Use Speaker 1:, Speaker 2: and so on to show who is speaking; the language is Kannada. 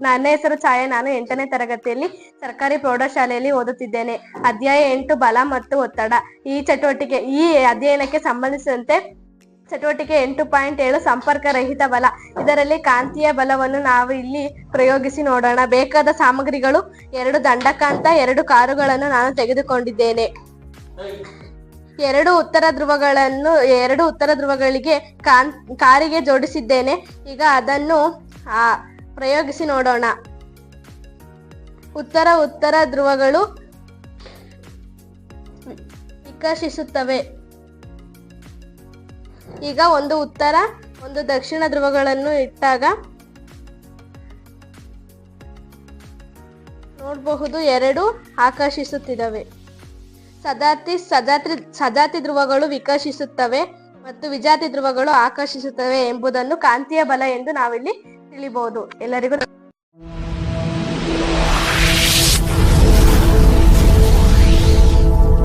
Speaker 1: ನನ್ನ ಹೆಸರು ಛಾಯಾ ನಾನು ಎಂಟನೇ ತರಗತಿಯಲ್ಲಿ ಸರ್ಕಾರಿ ಪ್ರೌಢಶಾಲೆಯಲ್ಲಿ ಓದುತ್ತಿದ್ದೇನೆ. ಅಧ್ಯಾಯ ಎಂಟು ಬಲ ಮತ್ತು ಒತ್ತಡ. ಈ ಚಟುವಟಿಕೆ ಈ ಅಧ್ಯಯನಕ್ಕೆ ಸಂಬಂಧಿಸಿದಂತೆ ಚಟುವಟಿಕೆ ಎಂಟು ಪಾಯಿಂಟ್ ಏಳು ಸಂಪರ್ಕ ರಹಿತ ಬಲ. ಇದರಲ್ಲಿ ಕಾಂತೀಯ ಬಲವನ್ನು ನಾವು ಇಲ್ಲಿ ಪ್ರಯೋಗಿಸಿ ನೋಡೋಣ. ಬೇಕಾದ ಸಾಮಗ್ರಿಗಳು ಎರಡು ದಂಡಕಾಂತ ಎರಡು ಕಾರುಗಳನ್ನು ನಾನು ತೆಗೆದುಕೊಂಡಿದ್ದೇನೆ. ಎರಡು ಉತ್ತರ ಧ್ರುವಗಳನ್ನು ಎರಡು ಉತ್ತರ ಧ್ರುವಗಳಿಗೆ ಕಾನ್ ಕಾರಿಗೆ ಜೋಡಿಸಿದ್ದೇನೆ. ಈಗ ಅದನ್ನು ಆ, ಪ್ರಯೋಗಿಸಿ ನೋಡೋಣ. ಉತ್ತರ ಉತ್ತರ ಧ್ರುವಗಳು ವಿಕಸಿಸುತ್ತವೆ ಈಗ ಒಂದು ಉತ್ತರ, ಒಂದು ದಕ್ಷಿಣ ಧ್ರುವಗಳನ್ನು ಇಟ್ಟಾಗ ನೋಡಬಹುದು ಎರಡು ಆಕರ್ಷಿಸುತ್ತಿದ್ದಾವೆ ಸದಾತಿ ಸಜಾತಿ ಸಜಾತಿ ಧ್ರುವಗಳು ವಿಕಸಿಸುತ್ತವೆ ಮತ್ತು ವಿಜಾತಿ ಧ್ರುವಗಳು ಆಕರ್ಷಿಸುತ್ತವೆ ಎಂಬುದನ್ನು ಕಾಂತೀಯ ಬಲ ಎಂದು ನಾವಿಲ್ಲಿ ತಿಳಿಬಹುದು ಎಲ್ಲರಿಗೂ